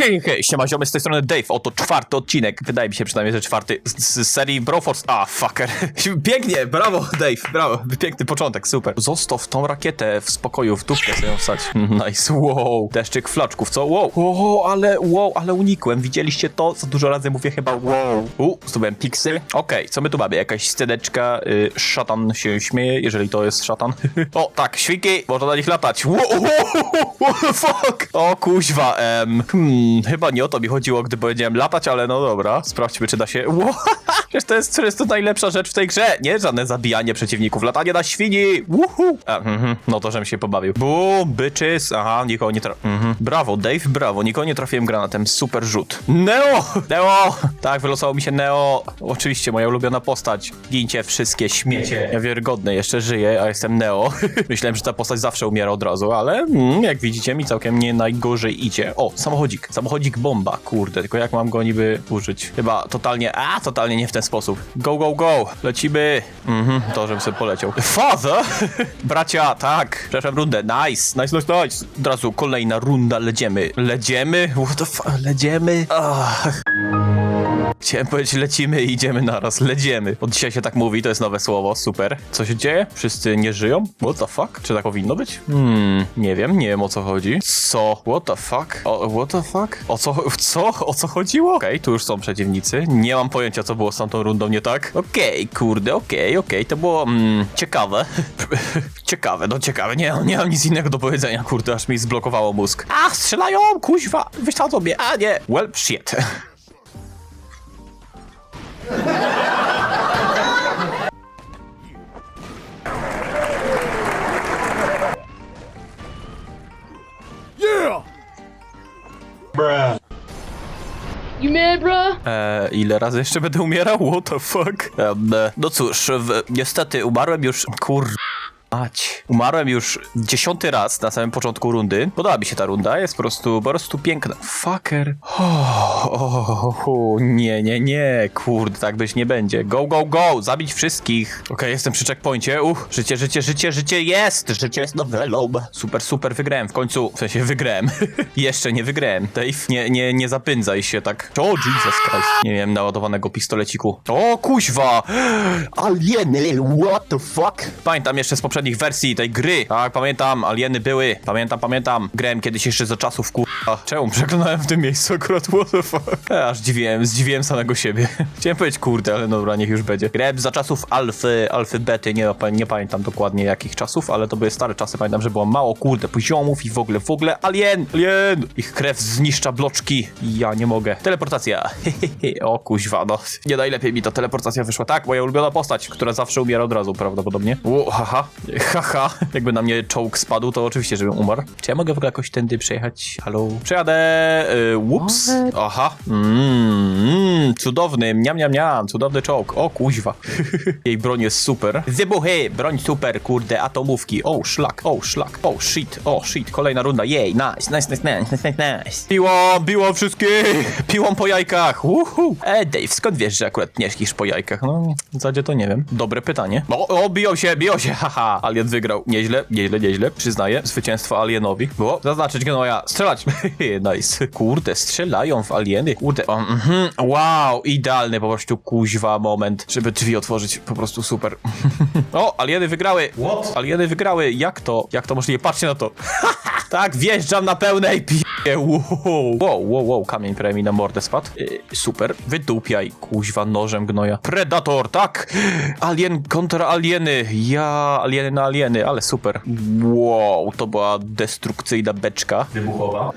Hej, hej, siema ziomy, z tej strony Dave, oto czwarty odcinek, wydaje mi się przynajmniej, że czwarty, z, z serii Broforce, a fucker, pięknie, brawo Dave, brawo, piękny początek, super. Zostaw tą rakietę w spokoju, w dupkę sobie ją wsać. Nice, wow, deszczyk flaczków, co, wow, wow, ale, wow, ale unikłem, widzieliście to? Za dużo razy mówię chyba wow. U, zdobyłem pixel, okej, co my tu mamy, jakaś sceneczka, y, szatan się śmieje, jeżeli to jest szatan. o, tak, świnki, można na nich latać, wow, what the fuck, o kuźwa, em, hmm, chyba nie o to mi chodziło, gdy powiedziałem latać, ale no dobra, sprawdźmy, czy da się, wow, Przecież to jest, przecież to najlepsza rzecz w tej grze. Nie żadne zabijanie przeciwników, latanie na świni. Uhu. Mhm, no to żem się pobawił. Boom, bitches. Aha, nikogo nie tra... Mhm. Brawo, Dave, brawo. Nikogo nie trafiłem granatem. Super rzut. Neo! Neo! Tak, wylosował mi się Neo. Oczywiście, moja ulubiona postać. Gincie wszystkie śmiecie. Ja jeszcze żyję, a jestem Neo. Myślałem, że ta postać zawsze umiera od razu, ale mm, jak widzicie, mi całkiem nie najgorzej idzie. O, samochodzik. Samochodzik bomba. Kurde, tylko jak mam go niby użyć? Chyba totalnie, a, totalnie nie w ten sposób. Go, go, go! Lecimy! Mhm, to, żebym sobie poleciał. Father! Bracia, tak! Przeszłem rundę. Nice, nice, nice, nice! Od razu kolejna runda, ledziemy. Ledziemy? What the fuck? Ledziemy? Ach. Chciałem powiedzieć lecimy i idziemy naraz. Ledziemy. Od dzisiaj się tak mówi, to jest nowe słowo. Super. Co się dzieje? Wszyscy nie żyją? What the fuck? Czy tak powinno być? Hmm, nie wiem, nie wiem o co chodzi. Co? What the fuck? O, what the fuck? O co? Co? O co chodziło? Okej, tu już są przeciwnicy. Nie mam pojęcia, co było z tamtą rundą nie tak. Okej, kurde, okej, okej. To było mm, ciekawe. ciekawe, no ciekawe. Nie, nie mam nic innego do powiedzenia, kurde, aż mi zblokowało mózg. A, strzelają! Kuźwa! Wysadzą mnie! A, nie! Well, shit. Bruh? Eee, ile razy jeszcze będę umierał? What the fuck? Em, e, no cóż, w, niestety umarłem już... Kur... Ać. Umarłem już dziesiąty raz na samym początku rundy. Podoba mi się ta runda, jest po prostu, po prostu piękna. Fucker. Oh, oh, oh, nie, nie, nie, kurde, tak być nie będzie. Go, go, go, zabić wszystkich. Okej, jestem przy checkpoincie. Uch, życie, życie, życie, życie jest! Życie jest nowelą. Super, super, wygrałem w końcu. W sensie wygrałem. Jeszcze nie wygrałem. Dave, nie, nie, nie zapędzaj się tak. O, Jesus Christ. Nie miałem naładowanego pistoleciku. O, kuźwa! Alieny, what the fuck? Pamiętam jeszcze z poprzednich wersji tej gry. Tak, pamiętam, alieny były. Pamiętam, pamiętam. Grałem kiedyś jeszcze za czasów kurwa. Czemu przeklnąłem w tym miejscu akurat? What the fuck? Aż zdziwiłem, zdziwiłem samego siebie. Chciałem powiedzieć kurde, ale dobra, niech już będzie. Grałem za czasów alfy, alfy bety, nie, nie pamiętam dokładnie jakich czasów, ale to były stare czasy. Pamiętam, że było mało kurde poziomów i w ogóle, w ogóle alien, alien! Ich krew zniszcza bloczki. Ja nie mogę. Teleportacja. o kuźwa, no. Nie najlepiej mi ta teleportacja wyszła. Tak, moja ulubiona postać, która zawsze umiera od razu prawdopodobnie. O, haha. Haha. Jakby na mnie czołg spadł, to oczywiście, żebym umarł. Czy ja mogę w ogóle jakoś tędy przejechać? Halo? Przejadę. Y, ups. Mogę. Aha. Mm, mm, cudowny. Miam, miam, miam. Cudowny czołg. O, kuźwa. Jej broń jest super. Wybuchy. Broń super, kurde. Atomówki. O, szlak. O, szlak. O, shit. O, shit. Kolejna runda. Jej. Nice, nice, nice, nice, nice, nice, nice. Piłą, biło wszystkich. Piłą po jajkach. Uhu. E, Dave, skąd wiesz, że akurat nie ślisz po jajkach? No, w zasadzie to nie wiem. Dobre pytanie. O, o, biją się, biją się. Haha. Alien wygrał. Nieźle, nieźle, nieźle. Przyznaję. Zwycięstwo alienowi. Było. Zaznaczyć gnoja. Strzelać. nice. Kurde, strzelają w alieny. Kurde. O, mhm. Wow, idealny po prostu kuźwa moment, żeby drzwi otworzyć. Po prostu super. o, alieny wygrały. What? Alieny wygrały. Jak to? Jak to możliwe? Patrzcie na to. tak, wjeżdżam na pełnej pi... Wow, wow, wow, wow. kamień prawie mi na mordę spadł. Yy, super. Wydupiaj, kuźwa, nożem gnoja. Predator, tak! Alien kontra alieny. Ja, alieny na alieny, ale super. Wow, to była destrukcyjna beczka. Wybuchowa.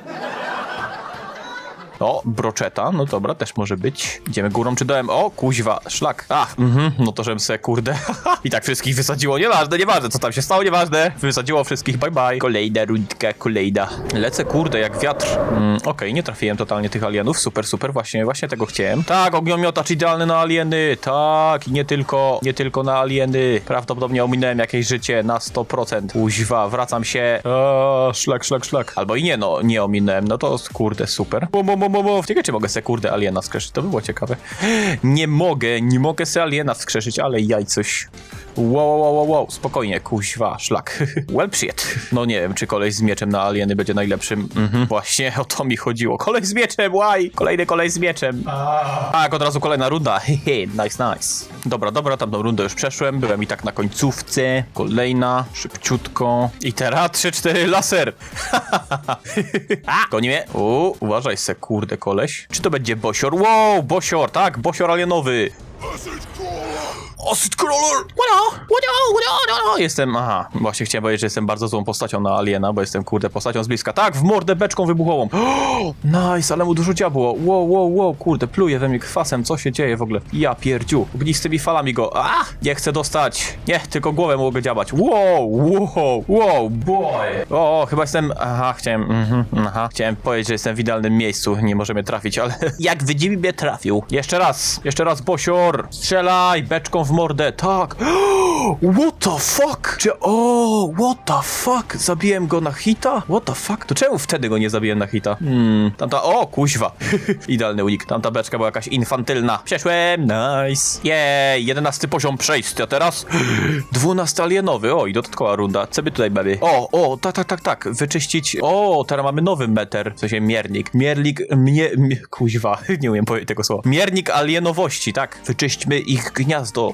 O, broczeta, no dobra, też może być. Idziemy górą czy dołem? O, kuźwa, szlak. Ach, mhm, no to żem se, kurde. I tak wszystkich wysadziło, nieważne, nieważne, co tam się stało, nieważne. Wysadziło wszystkich, bye bye. Kolejna rundka, kolejna. Lecę, kurde, jak wiatr. Mm, Okej, nie trafiłem totalnie tych alienów, super, super, właśnie, właśnie tego chciałem. Tak, ogniomiotacz idealny na alieny, tak, i nie tylko, nie tylko na alieny. Prawdopodobnie ominąłem jakieś życie na 100%. Kuźwa, wracam się. O, szlak, szlak, szlak. Albo i nie, no, nie ominąłem, no to kurde, super. Bum, bum, bum, bum, bum. Ciekawe, czy mogę se kurde aliena skrzeszyć, to by było ciekawe. Nie mogę, nie mogę se aliena skrzeszyć, ale jaj coś. Wow, wow, wow, wow, spokojnie, kuźwa, szlak. well shit. No nie wiem, czy koleś z mieczem na alieny będzie najlepszym. Mhm, właśnie o to mi chodziło. Kolej z mieczem, łaj! Kolejny kolej z mieczem. Tak, od razu kolejna runda. Hehe, nice, nice. Dobra, dobra, tamtą rundę już przeszłem. Byłem i tak na końcówce. Kolejna, szybciutko. I teraz 3-4 laser. A, Goni mnie. U, uważaj se, kurde, koleś. Czy to będzie Bosior? Wow, Bosior, tak, Bosior alienowy. Acid Crawler! What What What Jestem, aha, właśnie chciałem powiedzieć, że jestem bardzo złą postacią na Aliena, bo jestem, kurde, postacią z bliska. Tak, w mordę beczką wybuchową. nice, ale mu dużo dziabło. Wow, wow, wow, kurde, pluje we mnie kwasem, co się dzieje w ogóle? Ja pierdziu, ognistymi falami go. A, nie chcę dostać. Nie, tylko głowę mogę dziabać. Wow, wow, wow, boy. O, chyba jestem, aha, chciałem, mhm, aha, chciałem powiedzieć, że jestem w idealnym miejscu, nie może mnie trafić, ale jak wydziwi mnie trafił. Jeszcze raz, jeszcze raz, Bosior, strzelaj, beczką w mordę, tak. What the fuck? Czy, o, what the fuck? Zabiłem go na hita? What the fuck? To czemu wtedy go nie zabiłem na hita? Hmm, tamta, o, kuźwa. Idealny unik. Tamta beczka była jakaś infantylna. Przeszłem, nice. Jej, jedenasty poziom przejść, a teraz dwunasty alienowy. O, i dodatkowa runda. Co by tutaj mamy? O, o, tak, tak, tak, tak. Wyczyścić. O, teraz mamy nowy meter. W sensie miernik. Miernik, mnie, mnie kuźwa. Nie umiem powiedzieć tego słowa. Miernik alienowości, tak. Wyczyśćmy ich gniazdo.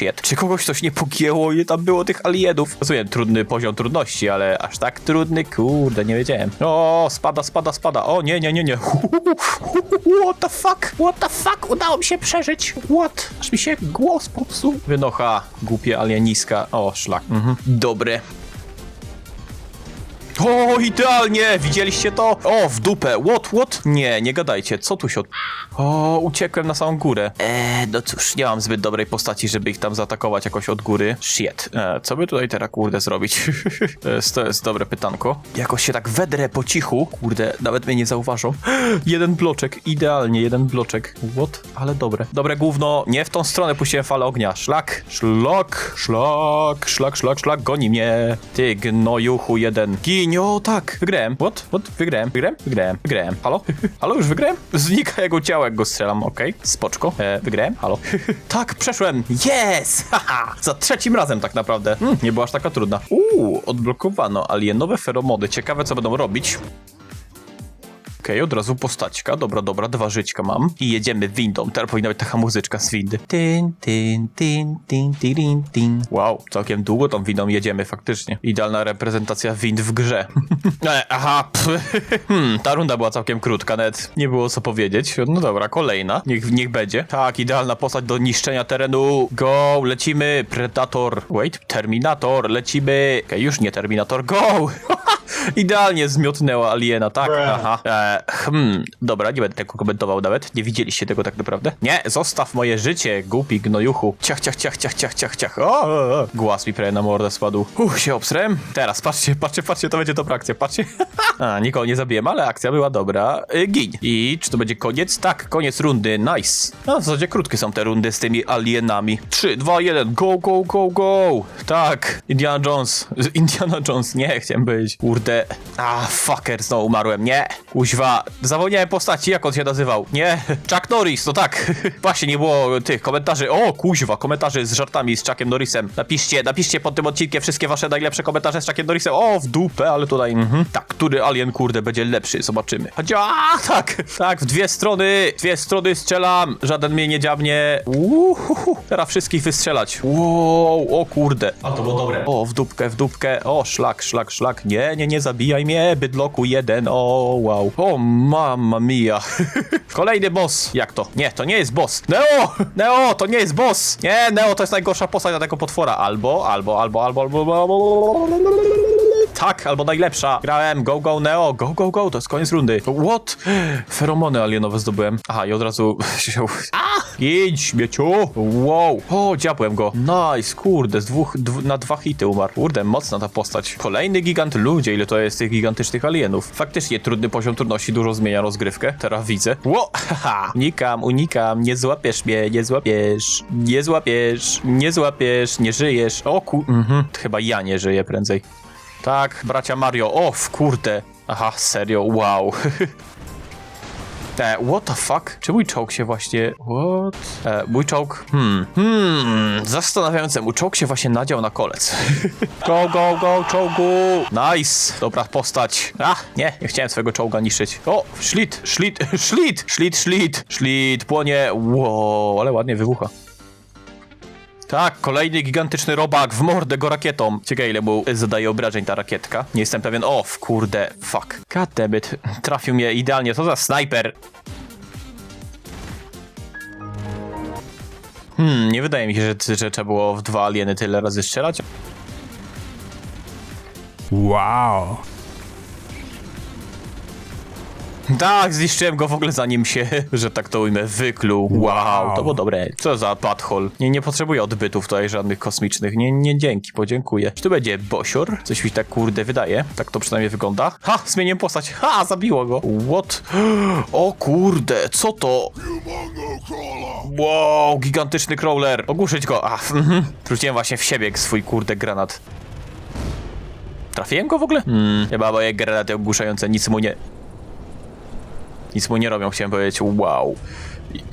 shit. Czy kogoś coś nie pogięło i tam było tych alienów? Rozumiem, trudny poziom trudności, ale aż tak trudny, kurde, nie wiedziałem. O, spada, spada, spada. O, nie, nie, nie, nie. What the fuck? What the fuck? Udało mi się przeżyć. What? Aż mi się głos popsuł. Wynocha, głupie alieniska. O, szlak. Mhm. Dobre. O, idealnie! Widzieliście to? O, w dupę. What, what? Nie, nie gadajcie. Co tu się od... O, uciekłem na samą górę. Eee, no cóż, nie mam zbyt dobrej postaci, żeby ich tam zaatakować jakoś od góry. Shit. Eee, co by tutaj teraz, kurde, zrobić? to, jest, to jest dobre pytanko. Jakoś się tak wedrę po cichu. Kurde, nawet mnie nie zauważą. jeden bloczek, idealnie, jeden bloczek. What? Ale dobre. Dobre gówno. Nie w tą stronę puściłem falę ognia. Szlak, szlak, szlak, szlak, szlak, szlak, goni mnie. Ty gnojuchu jeden. Gin, o tak, wygrałem. What? What? Wygrałem, wygrałem, wygrałem, wygrałem. Halo? Halo, już wygrałem? Znika jego ciało, jak go strzelam, okej. Spoczko. E, wygrałem, halo. tak, przeszłem. Yes! Haha! Za trzecim razem tak naprawdę. Hmm, nie była aż taka trudna. Uuu, odblokowano alienowe feromody. Ciekawe, co będą robić. Okej, od razu postaćka. Dobra, dobra, dwa żyćka mam. I jedziemy windą. Teraz powinna być taka muzyczka z windy. Tin, tin, tin, tin, tin, tin. Wow, całkiem długo tą windą jedziemy faktycznie. Idealna reprezentacja wind w grze. e, aha, hmm, ta runda była całkiem krótka, nawet nie było co powiedzieć. No dobra, kolejna. Niech, niech będzie. Tak, idealna postać do niszczenia terenu. Go, lecimy. Predator. Wait, Terminator, lecimy. Okej, już nie Terminator, go! Idealnie zmiotnęła aliena, tak? Aha. E, hmm, dobra, nie będę tego komentował nawet. Nie widzieliście tego tak naprawdę? Nie, zostaw moje życie, głupi gnojuchu. Ciach, ciach, ciach, ciach, ciach, ciach, ciach. O, o, o. Głaz mi prawie na mordę spadł. Uff, się obsrem. Teraz, patrzcie, patrzcie, patrzcie, to będzie dobra akcja, patrzcie. A, nikogo nie zabiłem, ale akcja była dobra. Y. I czy to będzie koniec? Tak, koniec rundy, nice. No, w zasadzie krótkie są te rundy z tymi alienami. 3, 2, 1, go, go, go, go. Tak, Indiana Jones. Indiana Jones, nie, chciałem być. Kurde. A, fucker, znowu umarłem, nie. Kuźwa, zapomniałem postaci, jak on się nazywał. Nie, Chuck Norris, no tak. Właśnie nie było tych komentarzy. O, kuźwa, komentarzy z żartami z Chuckiem Norrisem. Napiszcie, napiszcie pod tym odcinkiem wszystkie wasze najlepsze komentarze z Chuckiem Norrisem. O, w dupę, ale tutaj, mhm. Tak, który alien, kurde, będzie lepszy, zobaczymy. Chodzi, a, tak, tak, w dwie strony, dwie strony strzelam, żaden mnie nie dziabnie. Uhuhu, teraz wszystkich wystrzelać. Wow, o kurde. A to było dobre. O, w dupkę, w dupkę. O, szlak, szlak, szlak. Nie, nie, nie zabijaj mnie, bydloku jeden. O, wow. O, mamma mia. Kolejny boss. Jak to? Nie, to nie jest boss. Neo! Neo, to nie jest boss. Nie, Neo to jest najgorsza postać na tego potwora. Albo, albo, albo, albo, albo, albo. Tak, albo najlepsza. Grałem, go, go, Neo, go, go, go, to jest koniec rundy. What? Feromony alienowe zdobyłem. Aha, i od razu się... A! Idź, śmieciu! Wow! O, dziabłem go. Nice, kurde, z dwóch, dw na dwa hity umarł. Kurde, mocna ta postać. Kolejny gigant ludzie, ile to jest tych gigantycznych alienów. Faktycznie trudny poziom trudności dużo zmienia rozgrywkę. Teraz widzę. Ło! Haha! Unikam, unikam, nie złapiesz mnie, nie złapiesz, nie złapiesz, nie złapiesz, nie żyjesz. O ku... Mhm. Chyba ja nie żyję prędzej. Tak, bracia Mario. O, w kurde. Aha, serio, wow. E, what the fuck? Czy mój czołg się właśnie... What? E, mój czołg... Hmm. Hmm. Zastanawiające. Mój czołg się właśnie nadział na kolec. go, go, go, czołgu! Nice! Dobra postać. A, nie, nie chciałem swojego czołga niszczyć. O, szlit, szlit, szlit, szlit, szlit, szlit, płonie. Wow, ale ładnie wybucha. Tak, kolejny gigantyczny robak w mordę go rakietą. Ciekawe ile mu zadaje obrażeń ta rakietka. Nie jestem pewien. O, kurde, fuck. God damn it. Trafił mnie idealnie. Co za snajper. Hmm, nie wydaje mi się, że, że trzeba było w dwa alieny tyle razy strzelać. Wow. Tak, zniszczyłem go w ogóle zanim się, że tak to ujmę, wykluł. Wow, to było dobre. Co za butthole. Nie, nie potrzebuję odbytów tutaj żadnych kosmicznych. Nie, nie dzięki, podziękuję. Czy tu będzie bosior? Coś mi tak kurde wydaje. Tak to przynajmniej wygląda. Ha, zmieniłem postać. Ha, zabiło go. What? O kurde, co to? Wow, gigantyczny crawler. Ogłuszyć go. Ach, mhm. Wróciłem właśnie w siebie swój kurde granat. Trafiłem go w ogóle? Hmm, chyba moje granaty ogłuszające nic mu nie... Nic mu nie robią, chciałem powiedzieć, wow. I-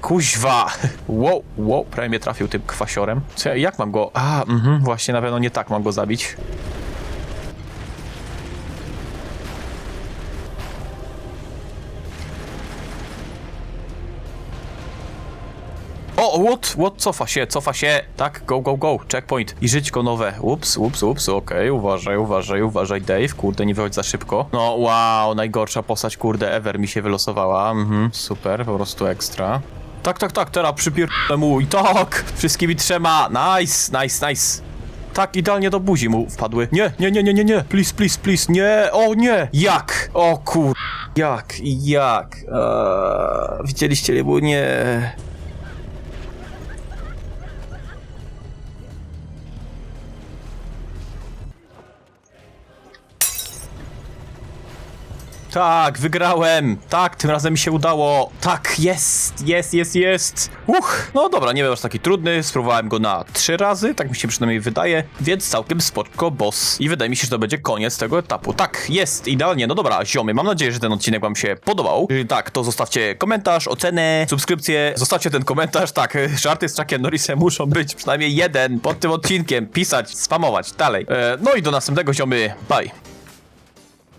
Kuźwa! Wow, wow, prawie mnie trafił tym kwasiorem. Co, ja- jak mam go... A, mhm, właśnie na pewno nie tak mam go zabić. O, what? What? Cofa się, cofa się. Tak, go, go, go. Checkpoint. I żyćko nowe. Ups, ups, ups, okej, uważaj, uważaj, uważaj, Dave. Kurde, nie wychodź za szybko. No, wow, najgorsza postać, kurde, ever mi się wylosowała. Mhm, super, po prostu ekstra. Tak, tak, tak, teraz przypierdolę mu i tak, wszystkimi trzema. Nice, nice, nice. Tak, idealnie do buzi mu wpadły. Nie, nie, nie, nie, nie, nie. Please, please, please, nie. O, nie. Jak? O kur... Jak? Jak? Eee, widzieliście, było nie... Tak, wygrałem! Tak, tym razem mi się udało! Tak, jest, jest, jest, jest! Uch, no dobra, nie był aż taki trudny, spróbowałem go na trzy razy, tak mi się przynajmniej wydaje, więc całkiem spoczko boss. I wydaje mi się, że to będzie koniec tego etapu. Tak, jest, idealnie, no dobra, ziomy, mam nadzieję, że ten odcinek wam się podobał. Yy, tak, to zostawcie komentarz, ocenę, subskrypcję, zostawcie ten komentarz, tak, żarty z Chuckiem Norrisem muszą być przynajmniej jeden pod tym odcinkiem, pisać, spamować, dalej. E, no i do następnego ziomy, bye!